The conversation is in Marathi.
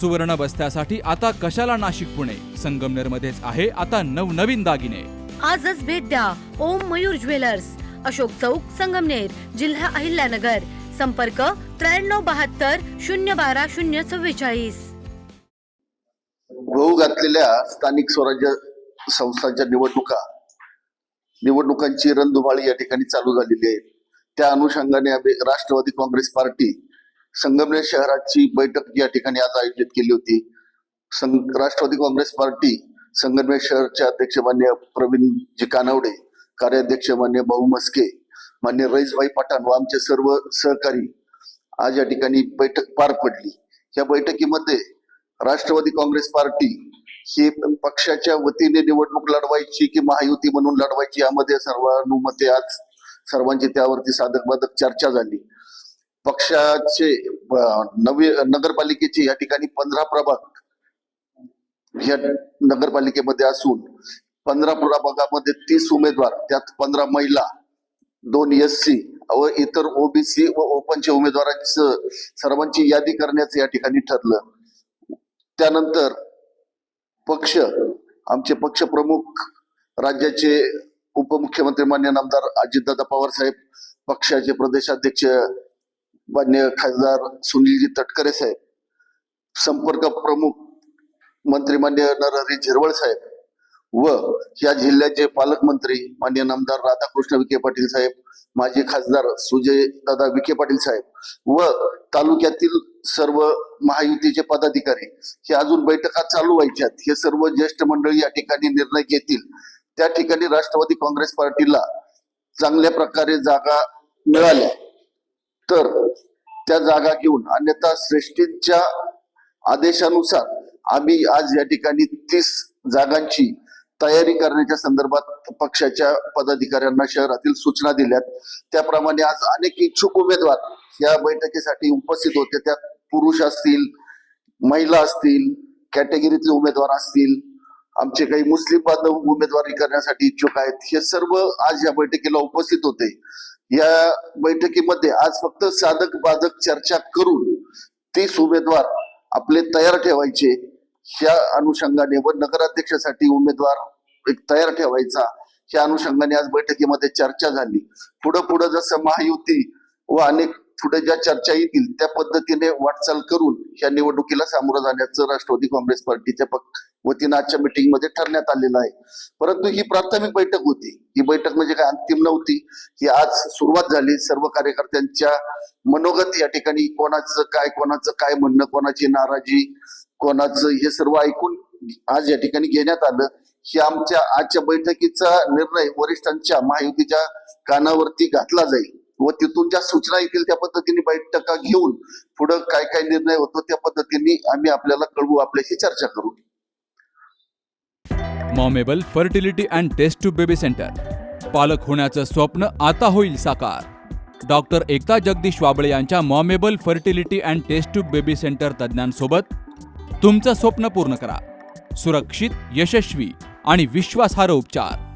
सुवर्ण बस्त्यासाठी आता कशाला नाशिक पुणे? संगमनेर मध्येच आहे आता नवनवीन दागिने. आजच भेट द्या ओम मयूर ज्वेलर्स. अशोक चौक संगमनेर जिल्हा अहिल्यानगर. संपर्क त्र्याण्णव बहात्तर शून्य बारा शून्य चव्वेचाळीस. गहू घातलेल्या स्थानिक स्वराज्य संस्थांच्या निवडणुका निवडणुकांची रणधुमाळी या ठिकाणी चालू झालेली आहे. त्या अनुषंगाने राष्ट्रवादी काँग्रेस पार्टी संगमनेर शहराची बैठक या ठिकाणी आज आयोजित केली होती. संग राष्ट्रवादी काँग्रेस पार्टी संगमनेर शहरचे अध्यक्ष मान्य प्रवीणजी कानवडे कार्याध्यक्ष मान्य भाऊ मस्के मान्य रईसभाई पठाण व आमचे सर्व सहकारी आज या ठिकाणी बैठक पार पडली. या बैठकीमध्ये राष्ट्रवादी काँग्रेस पार्टी ही पक्षाच्या वतीने निवडणूक लढवायची की महायुती म्हणून लढवायची यामध्ये सर्वानुमते आज सर्वांची त्यावरती साधक बाधक चर्चा झाली. पक्षाचे नवे नवी नगरपालिकेचे या ठिकाणी पंधरा प्रभाग या नगरपालिकेमध्ये असून पंधरा प्रभागामध्ये तीस उमेदवार त्यात पंधरा महिला दोन एस सी व इतर ओबीसी व ओपनच्या उमेदवारांचं सर्वांची यादी करण्याचं या ठिकाणी ठरलं. त्यानंतर पक्ष आमचे पक्ष प्रमुख राज्याचे उपमुख्यमंत्री मान्य नामदार अजितदादा पवार साहेब पक्षाचे प्रदेशाध्यक्ष मान्य खासदार सुनीलजी तटकरे साहेब संपर्क प्रमुख मंत्री मान्य नरहरी झिरवळ साहेब व या जिल्ह्याचे पालकमंत्री मान्य नामदार राधाकृष्ण विखे पाटील साहेब माजी खासदार सुजय दादा विखे पाटील साहेब व तालुक्यातील सर्व महायुतीचे पदाधिकारी हे अजून बैठका चालू व्हायच्यात. हे सर्व ज्येष्ठ मंडळी या ठिकाणी निर्णय घेतील. त्या ठिकाणी राष्ट्रवादी काँग्रेस पार्टीला चांगल्या प्रकारे जागा मिळाल्या. तर त्या जागा घेऊन अन्यथा श्रेष्ठींच्या आदेशानुसार आम्ही आज या ठिकाणी तीस जागांची तयारी करण्याच्या संदर्भात पक्षाच्या पदाधिकाऱ्यांना शहरातील सूचना दिल्यात. त्याप्रमाणे आज अनेक इच्छुक उमेदवार या बैठकीसाठी उपस्थित होते. त्यात पुरुष असतील महिला असतील कॅटेगरीतले उमेदवार असतील आमचे काही मुस्लिम बांधव उमेदवारी करण्यासाठी इच्छुक आहेत. हे सर्व आज या बैठकीला उपस्थित होते. या बैठकीमध्ये आज फक्त साधक बाधक चर्चा करून तीस उमेदवार आपले तयार ठेवायचे. ह्या अनुषंगाने व नगराध्यक्षासाठी उमेदवार एक तयार ठेवायचा. ह्या अनुषंगाने आज बैठकीमध्ये चर्चा झाली. पुढं पुढं जसं महायुती व अनेक पुढे ज्या चर्चा येतील त्या पद्धतीने वाटचाल करून या निवडणुकीला सामोरं जाण्याचं राष्ट्रवादी काँग्रेस पार्टीच्या पक- वतीनं आजच्या मीटिंगमध्ये ठरण्यात आलेलं आहे. परंतु ही प्राथमिक बैठक होती. ही बैठक म्हणजे काय? अंतिम नव्हती. ही आज सुरुवात झाली. सर्व कार्यकर्त्यांच्या मनोगत या ठिकाणी कोणाचं काय कोणाचं काय म्हणणं कोणाची नाराजी कोणाचं हे सर्व ऐकून आज या ठिकाणी घेण्यात आलं. ही आमच्या आजच्या बैठकीचा निर्णय वरिष्ठांच्या महायुतीच्या कानावरती घातला जाईल. व तिथून ज्या सूचना येतील त्या पद्धतीने बैठका घेऊन पुढे काय काय निर्णय होतो त्या पद्धतीने आम्ही आपल्याला कळवू आपल्याशी चर्चा करू. Momable fertility and test tube baby centre. पालक होण्याचं स्वप्न आता होईल साकार. डॉक्टर एकता जगदीश वाबळे यांच्या Momable fertility and test tube baby centre तज्ज्ञांसोबत तुमचं स्वप्न पूर्ण करा. सुरक्षित यशस्वी आणि विश्वासार्ह उपचार.